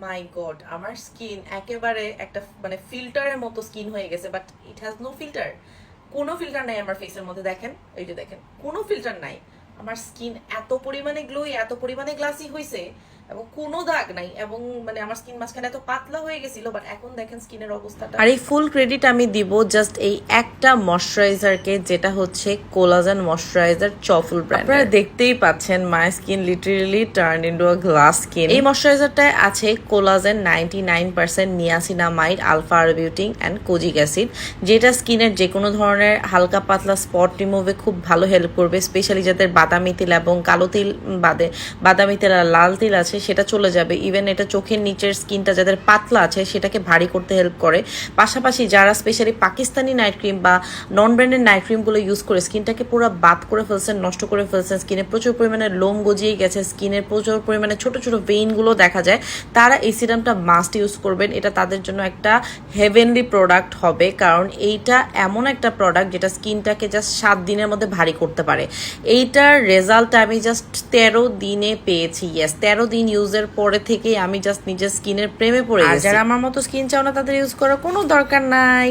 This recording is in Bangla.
মাই গড আমার স্কিন একেবারে একটা মানে ফিল্টারের মতো স্কিন হয়ে গেছে but it has no filter কোনো ফিল্টার নাই আমার ফেসের মধ্যে, দেখেন, এই যে দেখেন, কোনো ফিল্টার নাই। আমার স্কিন এত পরিমাণে গ্লোই এত পরিমাণে গ্লাসি হয়েছে এবং কোনো দাগ নাই এবং মানে আমার স্কিন মাঝখানে এত পাতলা হয়ে গেছিল বাট এখন দেখেন স্কিনের অবস্থাটা। আর এই ফুল ক্রেডিট আমি দিব জাস্ট এই একটা ময়শ্চারাইজারকে যেটা হচ্ছে কোলাজেন ময়শ্চারাইজার চফুল ব্র্যান্ড আপনারা দেখতেই পাচ্ছেন my skin literally turn into a glass skin এই ময়শ্চারাইজারটায় আছে collagen ninety nine percent niacinamide alpha arbutin and kojic acid যেটা স্কিনের যে কোনো ধরনের হালকা পাতলা স্পট রিমুভে খুব ভালো হেল্প করবে স্পেশালি যাদের বাদামি তিল এবং কালো তিল বাদে বাদামি তেল আর লাল তিল আছে সেটা চলে যাবে। ইভেন এটা চোখের নিচের স্কিনটা যাদের পাতলা আছে, সেটাকে ভারী করতে হেল্প করে। পাশাপাশি যারা স্পেশালি পাকিস্তানি নাইট ক্রিম বা নন ব্র্যান্ডেড নাইট ক্রিমগুলো ইউজ করে, স্কিনটাকে পুরো বাদ করে ফেলছেন, নষ্ট করে ফেলছেন, স্কিনে প্রচুর পরিমাণে লোম গজিয়ে গেছে, স্কিনের প্রচুর পরিমাণে ছোট ছোট ভেইনগুলো দেখা যায়, তারা এই সিরামটা মাস্ট ইউজ করবেন। এটা তাদের জন্য একটা হেভেনলি প্রোডাক্ট হবে, কারণ এইটা এমন একটা প্রোডাক্ট যেটা স্কিনটাকে জাস্ট সাত দিনের মধ্যে ভারী করতে পারে। এইটার রেজাল্ট আমি জাস্ট তেরো দিনে পেয়েছি ইয়েস তেরো দিন ইউজের পরে থেকেই আমি জাস্ট নিজের স্কিনের প্রেমে পড়ে গেছি। যারা আমার মতো স্কিন চাও না তাদের ইউজ করার কোনো দরকার নাই।